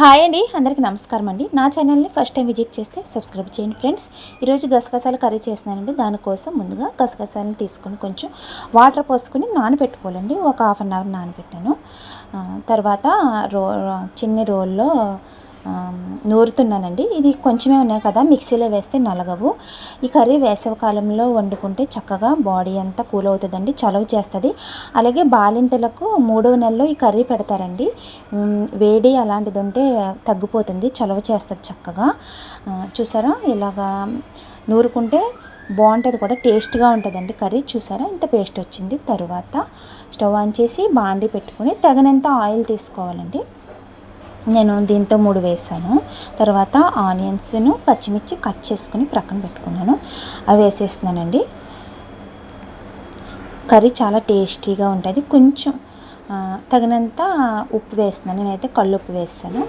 Hi అండి అందరికీ నమస్కారం అండి. నా ఛానల్ని ఫస్ట్ టైం విజిట్ చేస్తే సబ్స్క్రైబ్ చేయండి ఫ్రెండ్స్. ఈరోజు గసగసాలు కర్రీ చేస్తున్నానండి. దానికోసం ముందుగా గసగసాలను తీసుకొని కొంచెం వాటర్ పోసుకొని నానబెట్టుకోవాలండి. ఒక హాఫ్ అన్ అవర్ నానబెట్టాను. తర్వాత రో చిన్ని రోల్లో నూరుతున్నానండి. ఇది కొంచెమే ఉన్నాయి కదా మిక్సీలో వేస్తే నలగవు. ఈ కర్రీ వేసవి కాలంలో వండుకుంటే చక్కగా బాడీ అంతా కూల్ అవుతుందండి చలవ చేస్తుంది. అలాగే బాలింతలకు మూడో నెలలో ఈ కర్రీ పెడతారండి. వేడి అలాంటిది ఉంటే తగ్గిపోతుంది చలవ చేస్తుంది చక్కగా. చూసారా? ఇలాగా నూరుకుంటే బాగుంటుంది కూడా టేస్ట్గా ఉంటుందండి కర్రీ. చూసారా? ఇంత పేస్ట్ వచ్చింది. తర్వాత స్టవ్ ఆన్ చేసి బాండి పెట్టుకుని తగినంత ఆయిల్ తీసుకోవాలండి. నేను దీంతో మూడు వేసాను. తర్వాత ఆనియన్స్ను పచ్చిమిర్చి కట్ చేసుకుని ప్రక్కన పెట్టుకున్నాను. అవి వేసేస్తున్నానండి. కర్రీ చాలా టేస్టీగా ఉంటుంది. కొంచెం తగినంత ఉప్పు వేస్తున్నాను. నేనైతే కళ్ళు ఉప్పు వేస్తాను.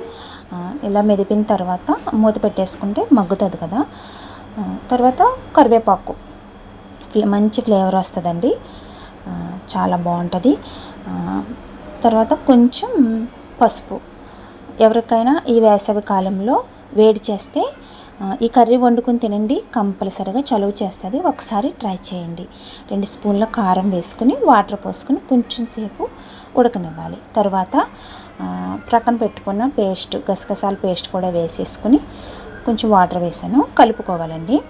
ఇలా మెదిపిన తర్వాత మూత పెట్టేసుకుంటే మగ్గుతుంది కదా. తర్వాత కరివేపాకు. ఫ్లే- మంచి ఫ్లేవర్ వస్తుందండి. చాలా బాగుంటుంది. తర్వాత కొంచెం పసుపు. ఎవరికైనా ఈ వేసవి కాలంలో వేడి చేస్తే ఈ కర్రీ వండుకుని తినండి కంపల్సరిగా చలువ చేస్తుంది. ఒకసారి ట్రై చేయండి. రెండు స్పూన్ల కారం వేసుకుని వాటర్ పోసుకుని కొంచెం సేపు ఉడకనివ్వాలి. తర్వాత ప్రక్కన పెట్టుకున్న పేస్ట్ గసగసాల పేస్ట్ కూడా వేసేసుకుని కొంచెం వాటర్ వేసాను. కలుపుకోవాలండి.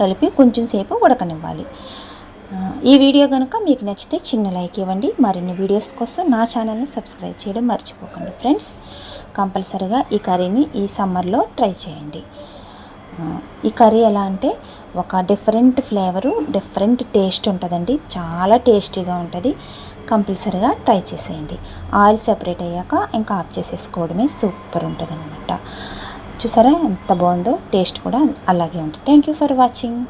కలిపి కొంచెం సేపు ఉడకనివ్వాలి. ఈ వీడియో కనుక మీకు నచ్చితే చిన్న లైక్ ఇవ్వండి. మరిన్ని వీడియోస్ కోసం నా ఛానల్ని సబ్స్క్రైబ్ చేయడం మర్చిపోకండి ఫ్రెండ్స్. కంపల్సరీగా ఈ కర్రీని ఈ సమ్మర్లో ట్రై చేయండి. ఈ కర్రీ ఎలా అంటే ఒక డిఫరెంట్ ఫ్లేవరు డిఫరెంట్ టేస్ట్ ఉంటుందండి. చాలా టేస్టీగా ఉంటుంది. కంపల్సరీగా ట్రై చేసేయండి. ఆయిల్ సెపరేట్ అయ్యాక ఇంకా ఆఫ్ చేసేసుకోవడమే సూపర్ ఉంటుంది అనమాట చూసారా ఎంత బాగుందో? టేస్ట్ కూడా అలాగే ఉంటుంది. Thank you for watching.